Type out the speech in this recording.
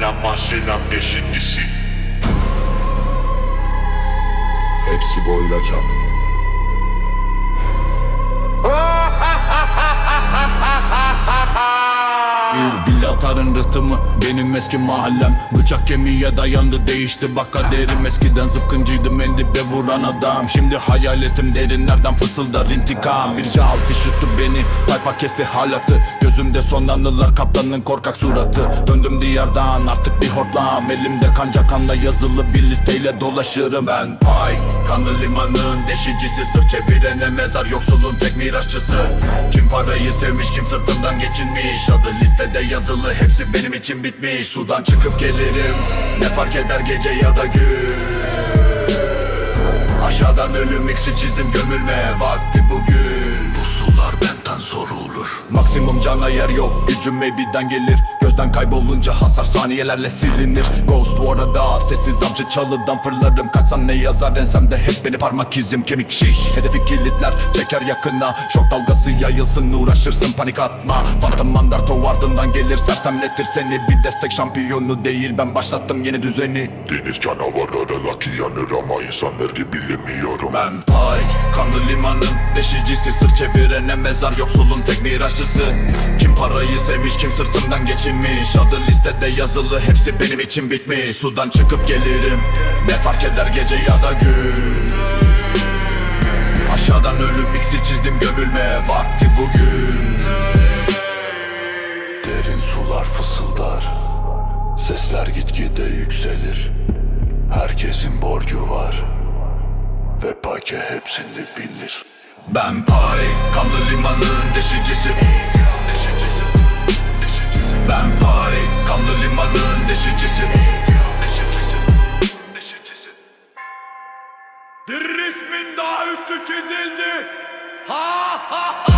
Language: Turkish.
la maşelam beşincisi Hepsi boylayacak. Bil atarın rıhtımı benim eski mahallem. Bıçak kemiğe dayandı değişti. Bak kaderim Eskiden zıpkıncıydım en dibe vuran adam. Şimdi hayaletim derinlerden fısıldar intikam? Bir cevap üşüttü beni tayfa kesti halatı. Gözümde son anılar kaptanın korkak suratı. Döndüm diyardan artık bir hortlam Elimde kanca kanla yazılı bir listeyle dolaşırım. Ben Pay kanlı limanın deşicisi. Sır çevirene mezar yoksulun tek mirasçısı. Kim parayı sevmiş kim sırtından geçinmiş? Adı listede yazılı hepsi benim için bitmiş. Sudan çıkıp gelirim. Ne fark eder gece ya da gün? Aşağıdan ölüm mixi çizdim gömülme. Vakti bugün Cana yer yok. Gücüm maybe'den gelir. Gözden kaybolunca hasar saniyelerle silinir. Ghost bu arada sessiz amca çalıdan fırlarım. Kaçsan ne yazar ensemde hep beni parmak izim. Kemik şiş Hedefi kilitler çeker yakına. Şok dalgası yayılsın uğraşırsın panik atma. Phantom mandarto ardından gelir sersemletir seni. Bir destek şampiyonu değil ben başlattım yeni düzeni. Deniz canavarları laki yanır ama insanları bilemiyorum. Ben Pike Kanlı limanın deşicisi Sır çevirene mezar yoksulun tek mirasçısı Kim parayı sevmiş kim sırtımdan geçinmiş Adı listede yazılı hepsi benim için bitmiş Sudan çıkıp gelirim Ne fark eder gece ya da gün Aşağıdan ölüm mixi çizdim gömülme vakti bugün Derin sular fısıldar. Sesler gitgide yükselir. Herkesin borcu var. Ve pake hepsini bilir. Ben pay kanlı limanın deşicisi. Ben pay kanlı limanın deşicisi. Bir resmin daha üstü çizildi. Ha ha ha.